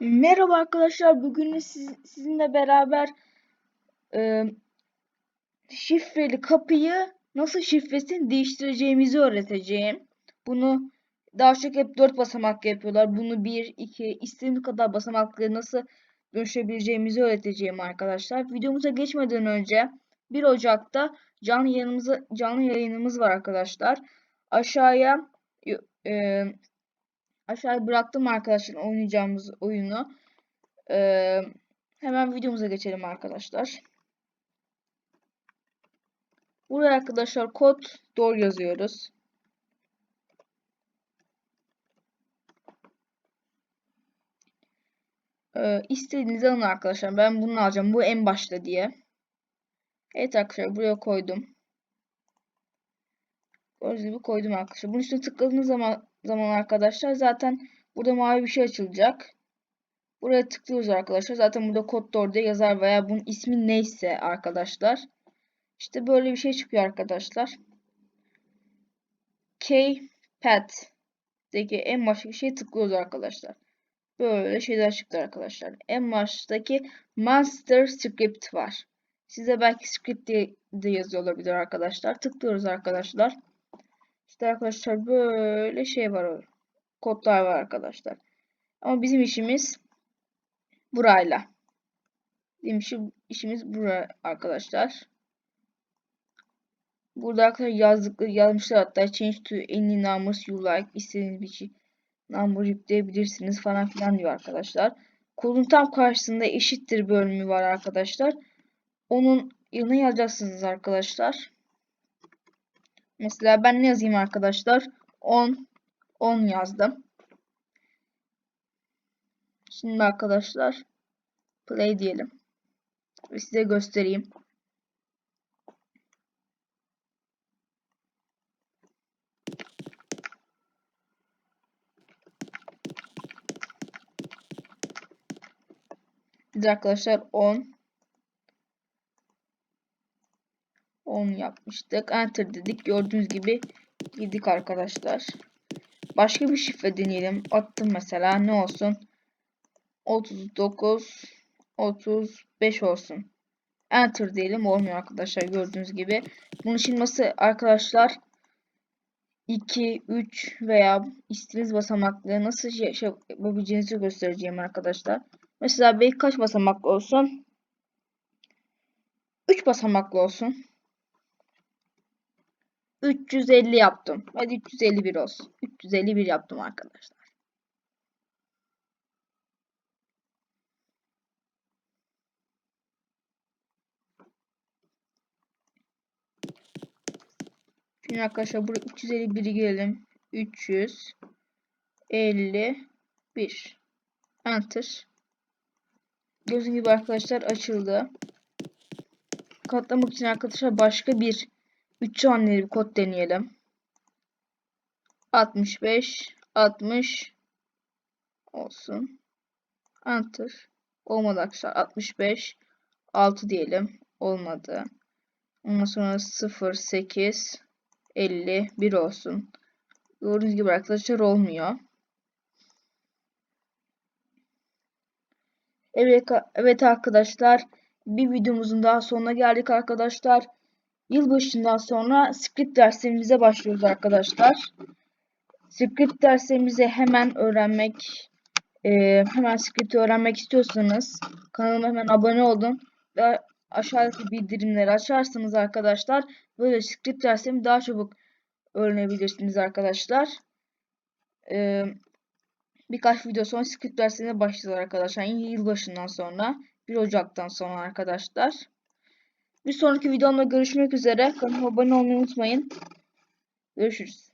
Merhaba arkadaşlar. Bugün siz, sizinle beraber e, şifreli kapıyı nasıl şifresini değiştireceğimizi öğreteceğim. Bunu daha çok hep 4 basamaklı yapıyorlar. Bunu 1, 2, istediğim kadar basamaklı nasıl dönüşebileceğimizi öğreteceğim arkadaşlar. Videomuza geçmeden önce 1 Ocak'ta canlı yayınımız, canlı yayınımız var arkadaşlar. Aşağıya e, aşağıya bıraktım arkadaşlar oynayacağımız oyunu. Ee, hemen videomuza geçelim arkadaşlar. Buraya arkadaşlar kod doğru yazıyoruz. Ee, istediğinizi alın arkadaşlar. Ben bunu alacağım. Bu en başta diye. Evet arkadaşlar buraya koydum. Gördüğünüz gibi koydum arkadaşlar. Bunun üstüne tıkladığınız zaman, zaman arkadaşlar zaten burada mavi bir şey açılacak. Buraya tıklıyoruz arkadaşlar. Zaten burada kod da orada yazar veya bunun ismi neyse arkadaşlar. İşte böyle bir şey çıkıyor arkadaşlar. Keypad'deki en baştaki şeye tıklıyoruz arkadaşlar. Böyle şeyler çıktı arkadaşlar. En baştaki master script var. Size belki script diye de yazıyor olabilir arkadaşlar. Tıklıyoruz arkadaşlar. İşte arkadaşlar böyle şey var. Kodlar var arkadaşlar. Ama bizim işimiz burayla. Bizim işimiz buraya arkadaşlar. Burada arkadaşlar yazdıkları yazmışlar hatta change to any numbers you like istediğiniz bir şey number yükleyebilirsiniz falan filan diyor arkadaşlar. Kodun tam karşısında eşittir bölümü var arkadaşlar. Onun yanına yazacaksınız arkadaşlar. Mesela ben ne yazayım arkadaşlar? 10 10 yazdım. Şimdi arkadaşlar play diyelim. Ve size göstereyim. Biz arkadaşlar 10 10 yapmıştık. Enter dedik. Gördüğünüz gibi girdik arkadaşlar. Başka bir şifre deneyelim. Attım mesela. Ne olsun? 39 35 olsun. Enter diyelim. Olmuyor arkadaşlar gördüğünüz gibi. Bunun nasıl arkadaşlar 2, 3 veya istediğiniz basamaklı nasıl şey, şey yapabileceğinizi göstereceğim arkadaşlar. Mesela belki kaç basamaklı olsun? 3 basamaklı olsun. 350 yaptım. Hadi 351 olsun. 351 yaptım arkadaşlar. Şimdi arkadaşlar buraya 351'i gelelim. 351 Enter. Gördüğünüz gibi arkadaşlar açıldı. Katlamak için arkadaşlar başka bir 3 haneli bir kod deneyelim. 65 60 olsun. Enter. Olmadı arkadaşlar. 65 6 diyelim. Olmadı. Ondan sonra 0 8 51 olsun. Gördüğünüz gibi arkadaşlar olmuyor. Evet, evet arkadaşlar bir videomuzun daha sonuna geldik arkadaşlar. Yılbaşından sonra script derslerimize başlıyoruz arkadaşlar. Script derslerimizi hemen öğrenmek e, hemen script öğrenmek istiyorsanız kanalıma hemen abone olun ve aşağıdaki bildirimleri açarsanız arkadaşlar böyle script derslerimi daha çabuk öğrenebilirsiniz arkadaşlar. Ee, birkaç video sonra script derslerine başlayacağız arkadaşlar. Yılbaşından sonra 1 Ocak'tan sonra arkadaşlar. Bir sonraki videomda görüşmek üzere. Kanalıma abone olmayı unutmayın. Görüşürüz.